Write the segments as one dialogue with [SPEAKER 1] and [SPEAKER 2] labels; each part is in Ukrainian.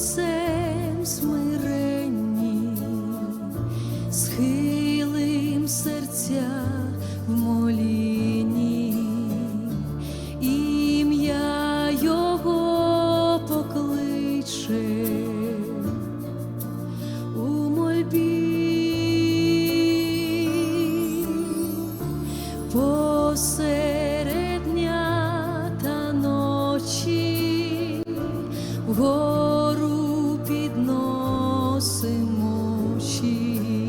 [SPEAKER 1] say вгору підносимо щит.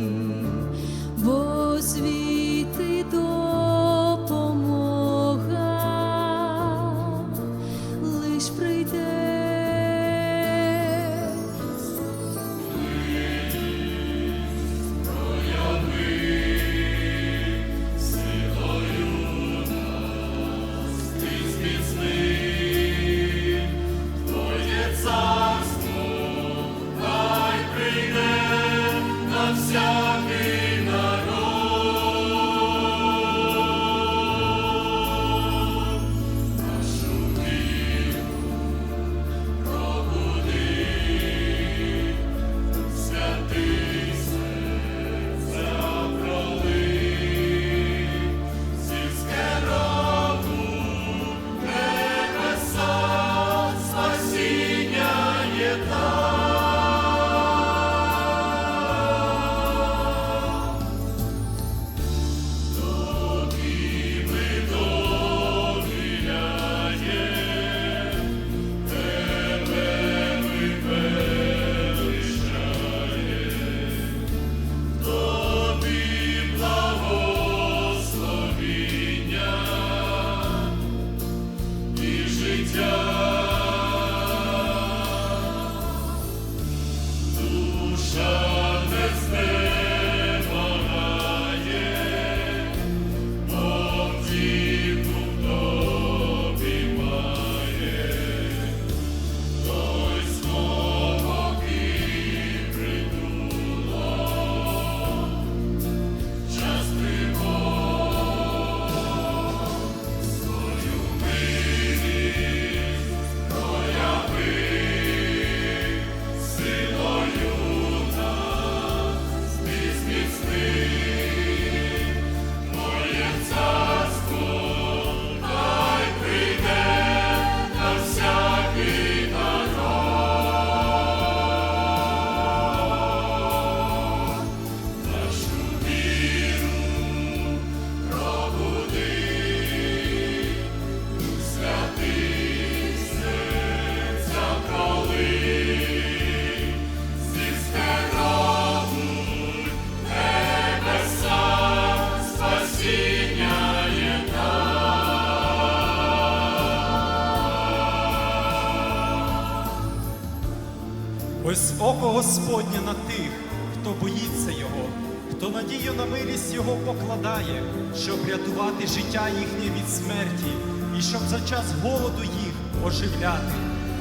[SPEAKER 1] Ось око Господнє на тих, хто боїться Його, хто надію на милість Його покладає, щоб рятувати життя їхнє від смерті, і щоб за час голоду їх оживляти.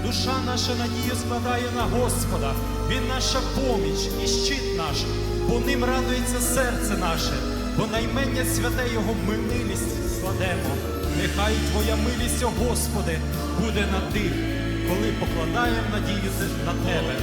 [SPEAKER 1] Душа наша надію складає на Господа, Він наша поміч і щит наш, бо ним радується серце наше, бо наймення святе Його ми милість складемо. Нехай Твоя милість, о Господи, буде на тих, коли покладаємо надію на Тебе.